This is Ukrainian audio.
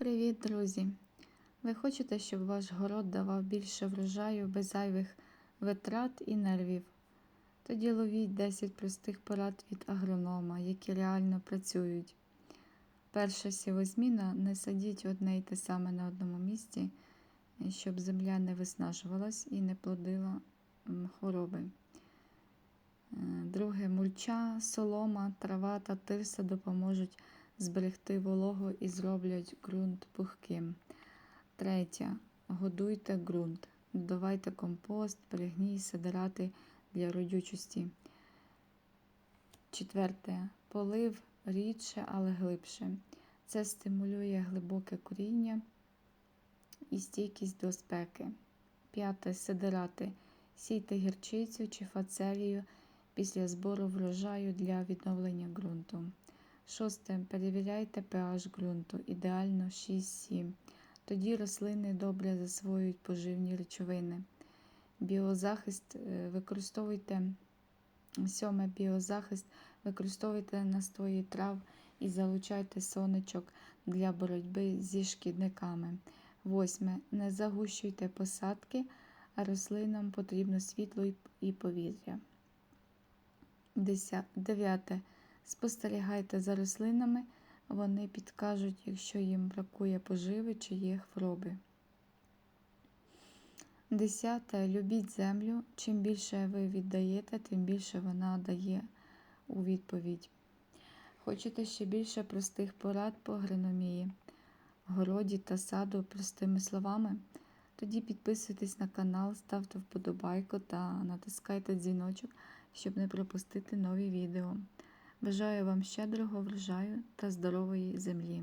Привіт, друзі! Ви хочете, щоб ваш город давав більше врожаю без зайвих витрат і нервів? Тоді ловіть 10 простих порад від агронома, які реально працюють. Перша сівозміна не садіть одне й те саме на одному місці, щоб земля не виснажувалась і не плодила хвороби. Е, Друге, мульча, солома, трава та тирса допоможуть зберегти вологу і зроблять ґрунт пухким. Третє. Годуйте ґрунт. Додавайте компост, перегній, сидирати для родючості. Четверте. Полив рідше, але глибше. Це стимулює глибоке коріння і стійкість до спеки. П'яте. Сидирати. Сійте гірчицю чи фацелію після збору врожаю для відновлення ґрунту. Шосте. Перевіряйте pH ґрунту, ідеально 6-7. Тоді рослини добре засвоюють поживні речовини. Біозахист е, використовуйте сьоме біозахист, використовуйте настої трав і залучайте сонечок для боротьби зі шкідниками. Восьме. Не загущуйте посадки, а рослинам потрібно світло і- повітря. Дев'яте. Спостерігайте за рослинами, вони підкажуть, якщо їм бракує поживи чи є хвороби. Десяте. Любіть землю. Чим більше ви віддаєте, тим більше вона дає у відповідь. Хочете ще більше простих порад по агрономії, городі та саду простими словами? Тоді підписуйтесь на канал, ставте вподобайку та натискайте дзвіночок, щоб не пропустити нові відео. Бажаю вам щедрого врожаю та здорової землі!